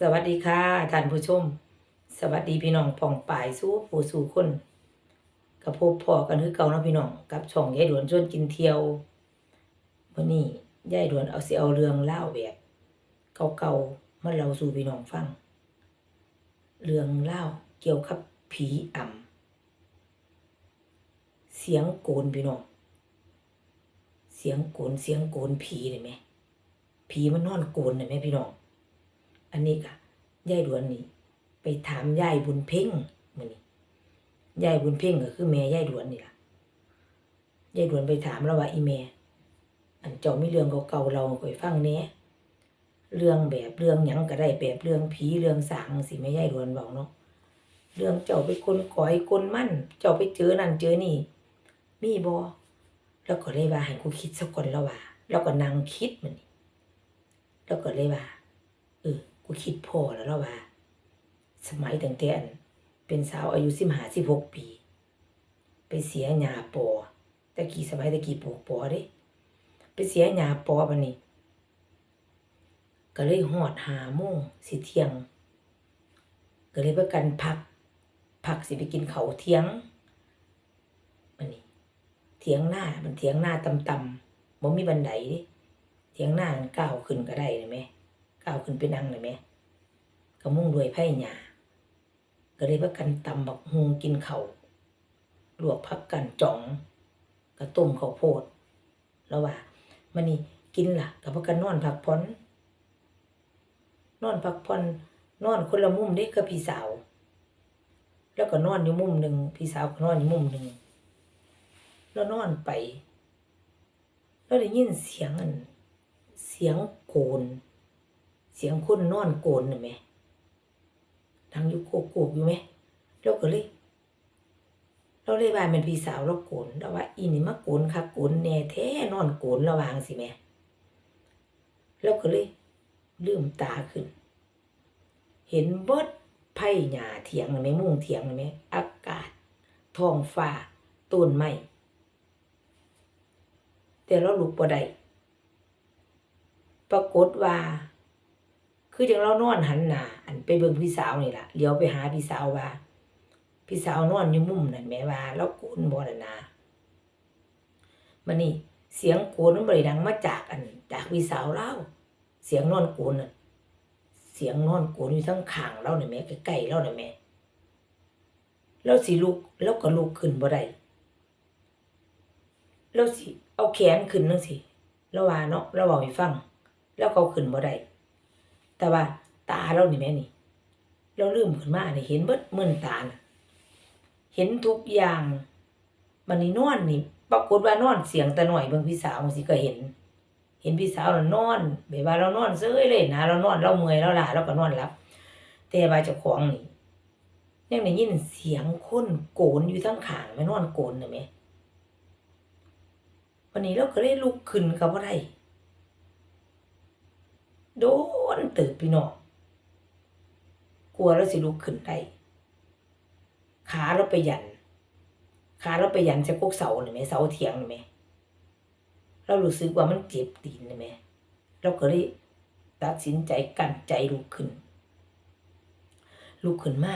สวัสดีค่ะท่านผู้ชม สวัสดีพี่น้องป่องป่ายสู้ผู้สู่คนกับพบพ่อกันคือเก่าเนาะพี่น้องกับช่องยายดวนชวนกินเที่ยววันนี้ยายดวนเอาเสิเอาเรื่องเล่าแบบเก่าๆมาเล่าสู่พี่น้องฟัง เรื่องเล่าเกี่ยวกับผีอ่ำเสียงโกนพี่น้องเสียงโกนเสียงโกนผีเลยไหมผีมันนอนโกนเลยไหมพี่น้อง อันนี้ก็ยายดวนนี่ ไปถามยายบุญเพ่งมือนี้ยายบุญเพ่งก็คือแม่ยายดวนนี่ล่ะยายดวนไปถามแล้วว่าอีแม่อันเจ้ามีเรื่องเก่าๆเราคอยฟังแหน่เรื่องแบบเรื่องหยังก็ได้แบบเรื่องผีเรื่องสางสิแม่ยายดวนบอกเนาะเรื่องเจ้าไปคนก่อยคนมั่น เจ้าไปเจอนั่นเจอนี่ มีบ่แล้วก็เลยว่าให้กูคิดสักคนแล้วว่า แล้วก็นั่งคิดมันนี่แล้วก็เลยว่า กูคิดพอแล้วล้วว่า สมัยตั้งแต่อันเป็นสาวอายุสิบห้าสิบหกปี ไปเสียหญ้าปอตะกี้สมัยตะกี้ปลูกปอเด้ ไปเสียหญ้าปอบัดนี้ ก็เลยหอดหาโมงสิเที่ยง ก็เลยประกันพัก พักสิไปกินเขาเที่ยงมันนี่เถียงหน้ามันเถียงหน้าต่ำๆบ่มีบันไดเด้เถียงหน้ามันก้าวขึ้นก็ได้เลยไหม ก้าวขึ้นไปนั่งเลยไหมก็มุ่งด้วยไผ่หยาก็เลยว่ากันตำบักฮงกินเขา่าวลวกพักกันจ่องก็ต้มข้าวโพด แล้วว่ามันนี่กินล่ะกับพักกันนอนพักผ่อนนอนพักผ่อนนอนคนละมุมเด้กับพี่สาว แล้วก็นอนอยู่มุมหนึ่งพี่สาวก็นอนอยู่มุมหนึ่งแล้วนอนไป แล้วได้ยินเสียงอันเสียงโกน เสียงคนนอนโกนน่ะแม่ดังอยู่โกโกกอยู่ไหมเราก็เลย เราเลยว่าเป็นพี่สาวเราโกนเราว่า อีนี่มาโกนค่ะโกนแน่แท้นอนโกนระวางสิแม่เราก็เลยลืมตาขึ้น เห็นบดไผ่หญ้าเถียงน่ะแม่มุ่งเถียงน่ะแม่อากาศท้องฟ้าต้นไม้แต่เราลุกบ่ได้ปรากฏว่า คือจังเรานอนหันหน้าอันไปเบิ่งพี่สาวนี่ล่ะเลี้ยวไปหาพี่สาวว่า พี่สาวนอนอยู่มุมนั่นแม่ว่าเราโกนบ่น่ะนะมันนี่เสียงโกนมันบ่ได้ดังมาจากอันจากพี่สาวเราเสียงนอนโกนน่ะเสียงนอนโกนอยู่ทั้งข้างเราน่ะแม่ใกล้ๆเราน่ะแม่เราสิลุกเราก็ลุกขึ้นบ่ได้เราสิเอาแขนขึ้นจังซี่เราว่าเนาะเราเว้าให้ฟัง แล้วเขาขึ้นบ่ได้ แต่ว่าตาเรานี่แม่นี่ เราลืมขึ้นมานี่เห็นเบิดมื่นตานะเห็นทุกอย่างมันนี่นอนนี่ ปรากฏว่านอนเสียงแต่หน่อยเบิ่งพี่สาวสิก็เห็น เห็นพี่สาวน่ะนอนแบบว่าเรานอนเซ้ยเลยนะเรานอนเราเมื่อยเราลาเราก็นอนหลับ แต่ว่าเจ้าของนี่ยังได้ยินเสียงคนโกนอยู่ทั้งขางแม่นอนโกนน่ะแม่วันนี้เราก็เลยลุกขึ้นก็บ่ได้ โดนเติบพี่น้องกลัวแล้วสิลุกขึ้นได้ขาเราไปยันขาเราไปยันจะกกเสาหน่อไหมเสาเถียงหน่อไหมเรารู้สึกว่ามันเจ็บตีนหน่อไหมเราก็เลยตัดสินใจกันใจลุกขึ้นลุกขึ้นมา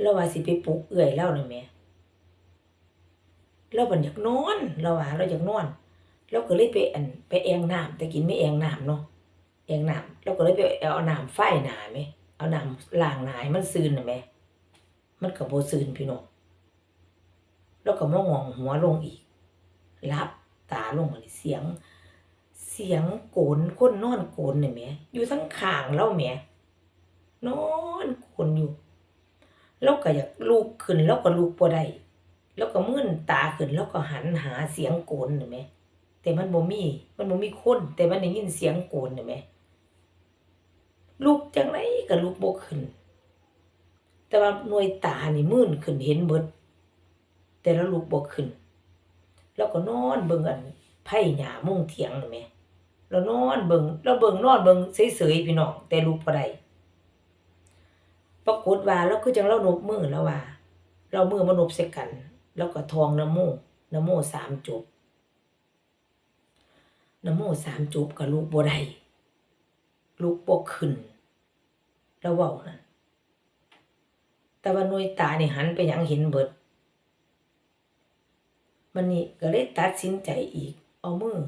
เราว่าสิไปปลุกเอื่อยเล่าหน่อยไหมเราบันอยากนอนเราว่าเราอยากนอน เราก็เลยไปอันไปแองน้ำแต่กินไม่แองน้ำเนาะแองน้ำเราก็เลยไปเอาน้ำไฟหนาไหมเอาน้ำล้างหนามันซึนน่ะไหมมันก็บ่ซึนพี่น้องแล้วก็มองงหัวลงอีกรับตาลงมาเสียง เสียงโกนคนนอนโกนน่ะแหมอยู่ทั้งข้างเราแหมนอนโกนอยู่เราก็อยากลุกขึ้นเราก็ลุกบ่ได้แล้วก็มื่นตาขึ้นแล้วก็หันหาเสียงโกนน่ะแหม แต่มันบ่มี มันบ่มีคน แต่มันได้ยินเสียงโกนเห็นไหมลูกจังไรก็ลูกบ่ขึ้น แต่ว่าหน่วยตานี่มื่นขึ้นเห็นเบิด แต่แล้วลูกบ่ขึ้น แล้วก็นอนเบิ่งอันไผ่หญ้ามุงเถียงเห็นไหมแล้วนอนเบิ่งแล้วเบิ่งนอนเบิ่งเฉยๆพี่น้องแต่ลูกบ่ได้ปรากฏว่าแล้วคือจังเราหนบมือแล้วว่า เรามือมานบใส่กัน แล้วก็ทองนะโมนะโมสามจบ นโมสามจบกับลูกบ่ได้ลุกบ่ขึ้น แล้วเว้านั่นแต่ว่าหน่วยตานี่หันไปหยังเห็นเบิด มันนี่ก็เลยตัดสินใจอีก เอามือ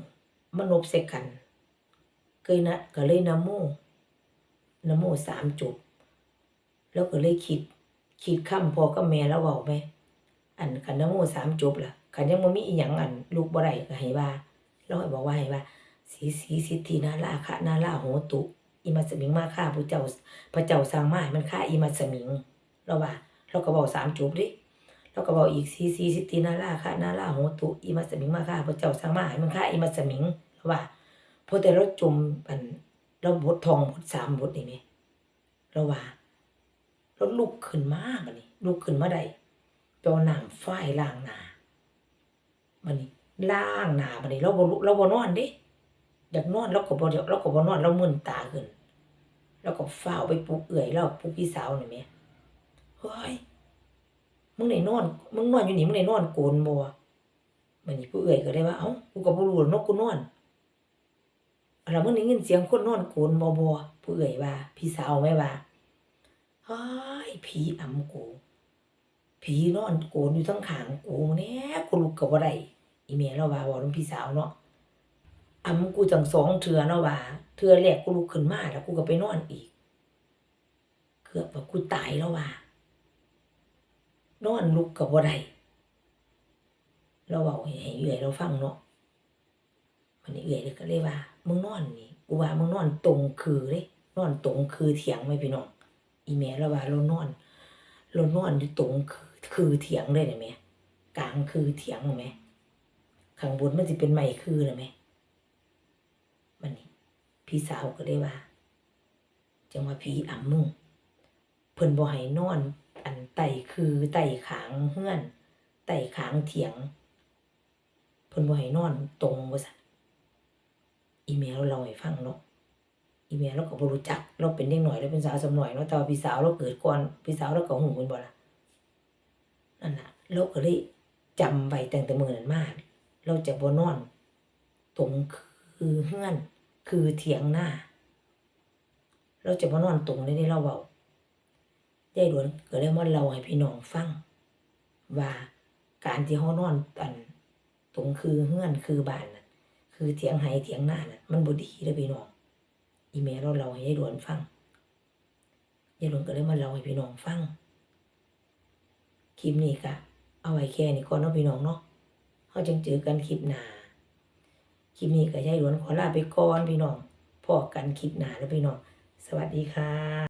มานบใส่กันเคยนะก็เลยนะโมนโมสามจบ แล้วก็เลยคิด คิดคำพอกับแม่แล้วเว้าไหมอันคันนโมสามจบล่ะคันยังบ่มีอีหยังอันลูกบ่ได้ก็ให้ว่า ราให้บอกว่าให้ว่า สีสีสิทธินาราคะนาราโหตุอิมัสมิงมาค่าพระเจ้าพระเจ้าสร้างมาให้มันค่าอิมัสมิงเราว่า เราก็บอกสามจบดิเราก็บอกอีกสีสีสิทธินาราคะนาราโหตุอิมัสมิงมาค่าพระเจ้าสร้างมาให้มันค่าอิมัสมิงเราว่าพอแต่เราจมันเราบททองบทสามบทนี่แหมเราว่าเราลุกขึ้นมาบัดนี้ลุกขึ้นมาได้ไปเอาน้ำฝ้ายล้างหนามันนี่ ล้างหนามันนี่เราบ่ลุเราบ่นอนเด้อยากนอนเราก็บ่เดี๋ยวเราก็บ่นอนเรามึนตาขึ้นแล้วก็ฟ้าไปปลุกเอื่อยเราปลุกพี่สาวนี่แหม่เฮ้ยมึงได้นอนมึงนอนอยู่นี่มึงได้นอนโกนบ่มันนี่ผู้เอื่อยก็ได้ว่าเอ้ากูก็บ่รู้นาะกูนอนแล้วมึงได้ยินเสียงคนนอนโกนบ่บ่ผู้เอื่อยว่า พี่สาวแม่ว่าเฮ้ยผีอำกู ผีนอนโกนอยู่ทั้งขางกูแน่กูลุกกับว่าได้ อีเมียเราว่าบอกน้องพี่สาวเนาะอำกูจังสองเทือเนาะว่าเทือแรกกูลุกขึ้นมาแล้วกูก็ไปนอนอีกเกือบว่ากูตายแล้วว่านอนลุกกับว่าได้เราบอกให้เอื่อยเราฟังเนาะมันนี่เอื่อยเลยก็เลยว่ามึงนอนนี่กูว่ามึงนอนตรงคือเลยนอนตรงคือเถียงไหมพี่น้องอีเมียเราว่าเรานอนเรานอนอยู่ตรงคือคือเถียงเลยนะแม่กลางคือเถียงนะแม่ ข้างบนมันจะเป็นไม้คือนะแม่มันนี่พี่สาวก็ได้ว่า จังว่าพี่อ่ำมึงเพิ่นบ่ให้นอน อันไตคือไตขางเฮือนไตขางเถียง เพิ่นบ่ให้นอนตรงว่าซั่นอีเมลเราให้ฟังเนาะอีเมลเราก็บ่รู้จัก เราเป็นเด็กหน่อยเราเป็นสาวสำหน่อยเนาะแต่ว่าพี่สาวเราเกิดก่อนพี่สาวเราก็หูเป็นบ่ล่ะนั่นน่ะเราก็เลยจำไว้ตั้งแต่มือนั้นมาก เราจะบ่นอนตรงคือเฮือน คือเถียงหน้า เราจะบ่นอนตรงเลยนี่เราเว้ายายดวนก็เลยมาเล่าให้พี่น้องฟัง ว่าการที่เฮานอนอันตรงคือเฮือนคือบ้านน่ะคือเถียงไห้เถียงหน้าน่ะมันบ่ดีเด้อพี่น้องอีเมลเราเล่าให้ยายดวนฟังยายดวนก็เลยมาเล่าให้พี่น้องฟังคลิปนี้ก็เอาไว้แค่นี้ก่อนเนาะพี่น้องเนาะ เขาจังเจอกันคลิปหน้าคลิปนี้ก็ยายดวนขอลาไปก่อนพี่น้องพอกันคลิปหน้าแล้วพี่น้อง สวัสดีค่ะ